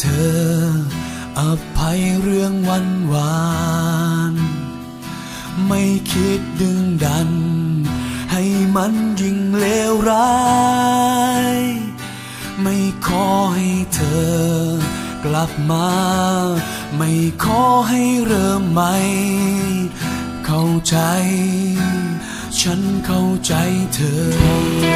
เธอ อภัยเรื่องวันวาน ไม่คิดดึงดัน ให้มันยิ่งเลวร้าย ไม่ขอให้เธอกลับมา ไม่ขอให้เริ่มใหม่ เข้าใจ ฉันเข้าใจเธอ